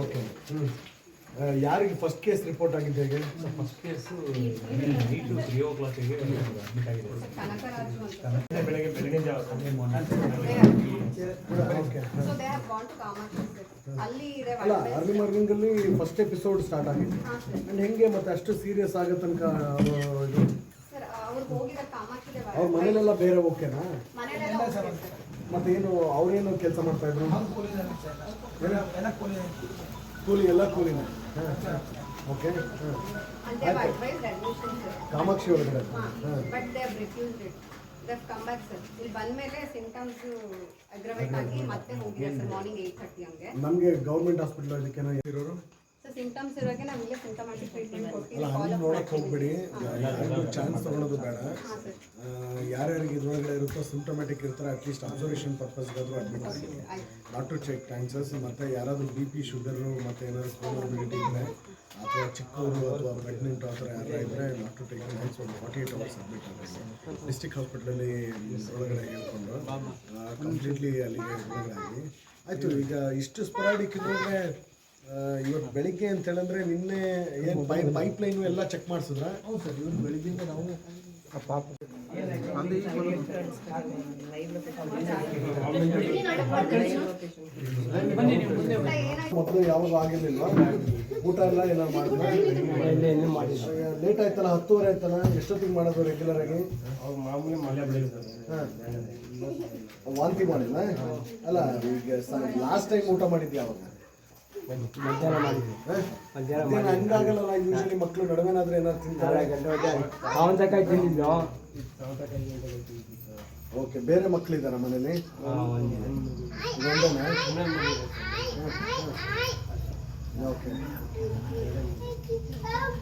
Okay ಹ್ಞೂ ಯಾರಿಗೆ first case report ಆಗಿದ್ದು ಹೇಗೆ? ಫಸ್ಟ್ ಕೇಸು ನೈಟು ತ್ರೀ ಓ ಕ್ಲಾಕಿಗೆ ಅಡ್ಮಿಟ್ ಆಗಿದೆ. ಕನಕರಾಜು ಅಂತ. ಬೆಳಗ್ಗೆ ಬೆಳಗ್ಗೆ ಜಾವ okay so they have gone to Kamakshi ಅಲ್ಲಿ ಇದೆ ಅಲ್ಲ ಅರ್ಲಿ ಮಾರ್ನಿಂಗಲ್ಲಿ ಫಸ್ಟ್ ಎಪಿಸೋಡ್ ಸ್ಟಾರ್ಟ್ ಆಗಿದೆ ಅಂಡ್ ಆ್ಯಂಡ್ ಹೆಂಗೆ ಮತ್ತೆ ಅಷ್ಟು ಸೀರಿಯಸ್ ಆಗೋ ತನಕ ಅವ್ರು ಇದು ಸರ್ ಅವ್ರು ಹೋಗಿದ್ದಾರೆ ಕಾಮಾಕ್ಷಿ ಅವ್ರ ಮನೇಲೆಲ್ಲ ಬೇರೆ ಓಕೆನಾ ಮನೇಲೆಲ್ಲ ಓಕೆ ಸರ್ ಮತ್ತೆ ಏನು ಅವರೇನು ಕೆಲಸ ಮಾಡ್ತಾ ಇದ್ರು? ಕೂಲಿ ಎಲ್ಲ ಕೂಲಿನೇ. ಓಕೆ. ಕಾಮಾಕ್ಷಿ ಒಳಗಡೆ ನಮಗೆ ಗೌರ್ಮೆಂಟ್ ಹಾಸ್ಪಿಟಲ್ ಏನೋ ಇರೋರು. ಸೊ ಇರೋಕೆ ಇರೋಗೆ ನಾವು ಇಲ್ಲೇ ಸಿಂಟಮ್ಯಾಟಿಕ್ ಟ್ರೀಟ್ಮೆಂಟ್ ಕೊಡ್ತೀವಿ. ಅಲ್ಲ ಹಂಗೆ ನೋಡಕ್ ಹೋಗ್ಬೇಡಿ. ಯಾರಿಗೂ ಚಾನ್ಸ್ ತಗೊಳ್ಳೋದು ಬೇಡ. ಯಾರ್ಯಾರಿಗೆ ಇದ್ರೊಳಗಡೆ ಇರುತ್ತೋ ಸಿಂಪ್ಟಮ್ಯಾಟಿಕ್ ಇರ್ತಾರೆ ಅಟ್ಲೀಸ್ಟ್ ಅಬ್ಸರ್ವೇಷನ್ ಪರ್ಪಸ್ಗಾದ್ರೂ ಅಡ್ಮಿಟ್ ಆಗಿ ಆಯ್ತು. ನಾಟ್ ಟು ಚೆಕ್ ಟ್ಯಾನ್ಸಸ್ ಮತ್ತು ಯಾರಾದರೂ ಬಿ ಪಿ ಶುಗರು ಮತ್ತು ಏನಾದ್ರು ಕೋಮೋಬಿಲಿಟಿ ಇದ್ದರೆ ಅಥವಾ ಚಿಕ್ಕವರು ಅಥವಾ ಪ್ರೆಗ್ನೆಂಟ್ ಆ ಥರ ಯಾರು ಇದ್ದರೆ ನಾಟ್ ಟು ಟೇಕ್ ಚಾನ್ಸ್ ಒಂದು ಫಾರ್ಟಿ ಏಯ್ಟ್ ಅವರ್ಸ್ ಅಡ್ಮಿಟ್ ಆಗಬೇಕು ಡಿಸ್ಟಿಕ್ ಹಾಸ್ಪಿಟ್ಲಲ್ಲಿ ಒಳಗಡೆ ಹೇಳ್ಕೊಂಡು ಕಂಪ್ಲೀಟ್ಲಿ ಅಲ್ಲಿಗೆ ಒಳಗಡೆ ಆಗಿ. ಆಯಿತು ಈಗ ಇಷ್ಟು ಸ್ಪೊರಾಡಿಕ್ ಇದ್ರೆ ಇವತ್ತು ಬೆಳಿಗ್ಗೆ ಅಂತ ಹೇಳಿದ್ರೆ ನಿನ್ನೆ ಏನು ಪೈಪ್ ಪೈಪ್ ಲೈನು ಎಲ್ಲ ಚೆಕ್ ಮಾಡಿಸಿದ್ರ? ಹೌದು ಸರ್ ಇವತ್ತು ಬೆಳಿಗ್ಗೆಯಿಂದ ನಾವು ಮೊದಲು ಯಾವಾಗ ಆಗಿರಲಿಲ್ಲ ಊಟ ಎಲ್ಲ ಏನಾರು ಮಾಡಿದ್ರೆ? ಲೇಟ್ ಆಯ್ತಲ್ಲ ಹತ್ತುವರೆ ಆಯ್ತಲ್ಲ ಎಷ್ಟೊತ್ತಿಗೆ ಮಾಡೋದು ರೆಗ್ಯುಲರ್ ಆಗಿ? ಅವ್ರು ಮಾಮೂಲಿ ವಾಂತಿ ಮಾಡಿಲ್ಲ? ಅಲ್ಲ ಈಗ ಲಾಸ್ಟ್ ಟೈಮ್ ಊಟ ಮಾಡಿದ್ದೆ ಯಾವಾಗ ಮಧ್ಯಾಹ್ನ ಮಾಡಿದ್ವಿ. ಮಧ್ಯಾಹ್ನ ಹಂಗಾಗಲ್ಲ ಯೂಶಲಿ ಮಕ್ಕಳು ನಡುವೆನಾದ್ರೆ ಏನಾದ್ರು ತಿಂತಾರೆ? ಸೌಂದಕಾಯಿ ತಿಂದಿದ್ದು ಓಕೆ ಬೇರೆ ಮಕ್ಕಳಿದ್ದಾರ ಮನೇಲಿ? ಓಕೆ.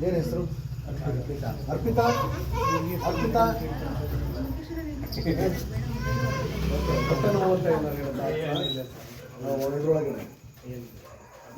ಏನು ಹೆಸರು? ಅರ್ಪಿತಾ? ಅರ್ಪಿತಾ? ಅರ್ಪಿತಾ ಹೊಟ್ಟೆ ನೋವು ಅಂತ ಏನಾರು? ಆ, ಇದ್ರೊಳಗಡೆ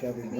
ಕ್ಯಾಬಿನ್